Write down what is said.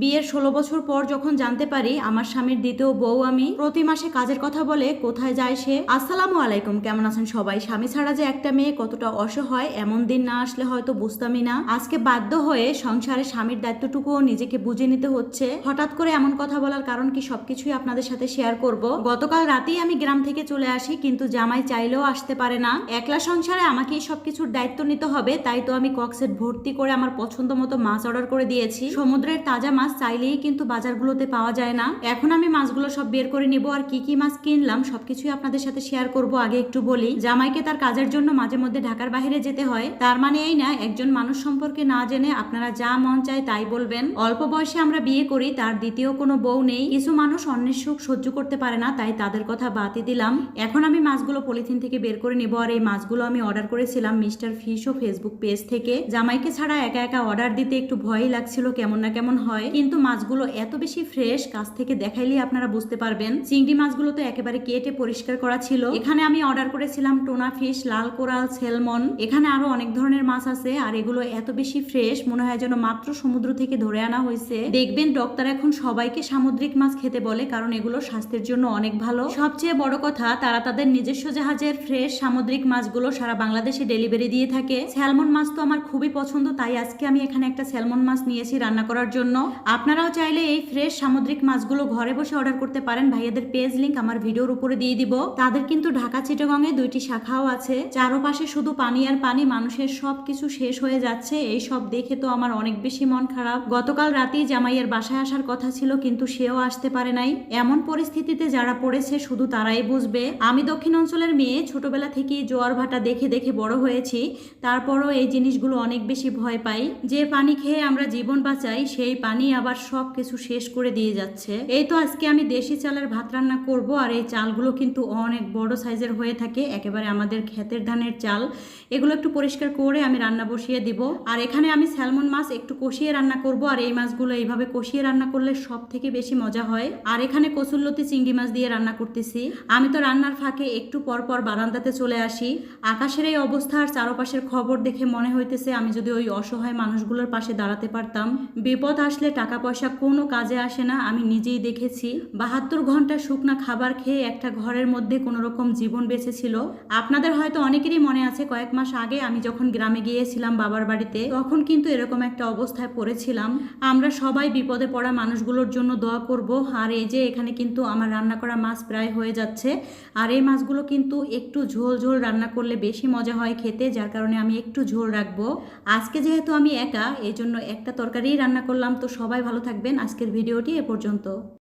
বিয়ের ষোলো বছর পর যখন জানতে পারি আমার স্বামীর দ্বিতীয় বউ আমি, প্রতি মাসে কাজের কথা বলে কোথায় যায় সে, আসসালামু আলাইকুম, কেমন আছেন সবাই? স্বামী ছাড়া যে একটা মেয়ে কতটা অসহায়, এমন দিন না আসলে হয়তো বুঝতামই না। আজকে বাধ্য হয়ে সংসারে স্বামীর দায়িত্বটুকুও নিজেকে বুঝে নিতে হচ্ছে। হঠাৎ করে এমন কথা বলার কারণ কি সবকিছুই আপনাদের সাথে শেয়ার করব। গতকাল রাতেই আমি গ্রাম থেকে চলে আসি, কিন্তু জামাই চাইলেও আসতে পারে না। একলা সংসারে আমাকেই সবকিছুর দায়িত্ব নিতে হবে, তাই তো আমি কক্সেট ভর্তি করে আমার পছন্দ মতো মাছ অর্ডার করে দিয়েছি। সমুদ্রের তাজা মাছ চাইলেই কিন্তু বাজারগুলোতে পাওয়া যায় না। এখন আমি মাছগুলো সব বের করে নিব আর কি কি মাছ কিনলাম, সবকিছুই আপনাদের সাথে শেয়ার করব, আগে একটু বলি। জামাইকে তার কাজের জন্য মাঝে মধ্যে ঢাকার বাইরে যেতে হয়। তার মানে এই না, একজন মানুষ সম্পর্কে না জেনে আপনারা যা মন চায় তাই বলবেন। অল্প বয়সে আমরা বিয়ে করি, তার দ্বিতীয় কোনো বউ নেই। কিছু মানুষ অন্যের সুখ সহ্য করতে পারে না, তাই তাদের কথা বাতি দিলাম। এখন আমি মাছগুলো পলিথিন থেকে বের করে নেব আর এই মাছগুলো আমি অর্ডার করেছিলাম মিস্টার ফিশ ও ফেসবুক পেজ থেকে। জামাইকে ছাড়া একা একা অর্ডার দিতে একটু ভয়ই লাগছিল, কেমন না কেমন হয়। কিন্তু মাছগুলো এত বেশি ফ্রেশ কাছ থেকে দেখাইলে আপনারা বুঝতে পারবেন। চিংড়ি মাছগুলো তো একেবারে কেটে পরিষ্কার করা ছিল। এখানে আমি অর্ডার করেছিলাম টোনা ফিশ লাল কোরাল সেলমন এখানে আরও অনেক ধরনের মাছ আছে, আর এগুলো এত বেশি ফ্রেশ মনে হয় যেন মাত্র সমুদ্র থেকে ধরে আনা হয়েছে। দেখবেন ডক্টর এখন সবাইকে সামুদ্রিক মাছ খেতে বলে, কারণ এগুলো স্বাস্থ্যের জন্য অনেক ভালো। সবচেয়ে বড় কথা, তারা তাদের নিজস্ব জাহাজের ফ্রেশ সামুদ্রিক মাছগুলো সারা বাংলাদেশে ডেলিভারি দিয়ে থাকে। স্যালমন মাছ তো আমার খুবই পছন্দ, তাই আজকে আমি এখানে একটা স্যালমন মাছ নিয়েছি রান্না করার জন্য। আপনারাও চাইলে এই ফ্রেশ সামুদ্রিক মাছগুলো ঘরে বসে অর্ডার করতে পারেন। ভাইয়াদের পেজ লিঙ্ক আমার ভিডিওর উপরে দিয়ে দিব। তাদের কিন্তু ঢাকা, চিটাগংয়ে দুইটি শাখাও আছে। চারপাশে শুধু পানি আর পানি, মানুষের সব কিছু শেষ হয়ে যাচ্ছে। এই সব দেখে তো আমার অনেক বেশি মন খারাপ। গতকাল রাতেই জামাইয়ের বাসায় আসার কথা ছিল, কিন্তু সেও আসতে পারে নাই। এমন পরিস্থিতিতে যারা পড়েছে, শুধু তারাই বুঝবে। আমি দক্ষিণ অঞ্চলের মেয়ে, ছোটবেলা থেকেই জোয়ার ভাটা দেখে দেখে বড় হয়েছি। তারপরও এই জিনিসগুলো অনেক বেশি ভয় পাই। যে পানি খেয়ে আমরা জীবন বাঁচাই, সেই পানি আবার সব কিছু শেষ করে দিয়ে যাচ্ছে। এই তো আজকে আমি দেশি চালের ভাত রান্না করব, আর এই চালগুলো কিন্তু অনেক বড় সাইজের হয়ে থাকে, একেবারে আমাদের ক্ষেতের ধানের চাল। এগুলো একটু পরিষ্কার করে আমি রান্না বসিয়ে দিব। আর এখানে আমি স্যালমন মাছ একটু কষিয়ে রান্না করব, আর এই মাছগুলো এইভাবে কষিয়ে রান্না করলে সব থেকে বেশি মজা হয়। আর এখানে কসুল্লতি চিংড়ি মাছ দিয়ে রান্না করতেছি। আমি তো রান্নার ফাঁকে একটু পর পর বারান্দাতে চলে আসি। আকাশের এই অবস্থা আর চারপাশের খবর দেখে মনে হইতেছে আমি যদি ওই অসহায় মানুষগুলোর পাশে দাঁড়াতে পারতাম। বিপদ আসলে টাকা পয়সা কোনো কাজে আসে না, আমি নিজেই দেখেছি। বাহাত্তর ঘণ্টা শুকনা খাবার খেয়ে একটা ঘরের মধ্যে কোনো রকম জীবন বেঁচেছিল। আপনাদের হয়তো অনেকেরই মনে আছে, কয়েক মাস আগে আমি যখন গ্রামে গিয়েছিলাম বাবার বাড়িতে, তখন কিন্তু এরকম একটা অবস্থায় পড়েছিলাম। আমরা সবাই বিপদে পড়া মানুষগুলোর জন্য দোয়া করব। আর এই যে এখানে কিন্তু আমার রান্না করা মাছ প্রায় হয়ে যাচ্ছে। আর এই মাছগুলো কিন্তু একটু ঝোল ঝোল রান্না করলে বেশি মজা হয় খেতে, যার কারণে আমি একটু ঝোল রাখব। আজকে যেহেতু আমি একা এই জন্য একটা তরকারি রান্না করলাম, তো সবাই ভালো থাকবেন। আজকের ভিডিওটি এ পর্যন্ত।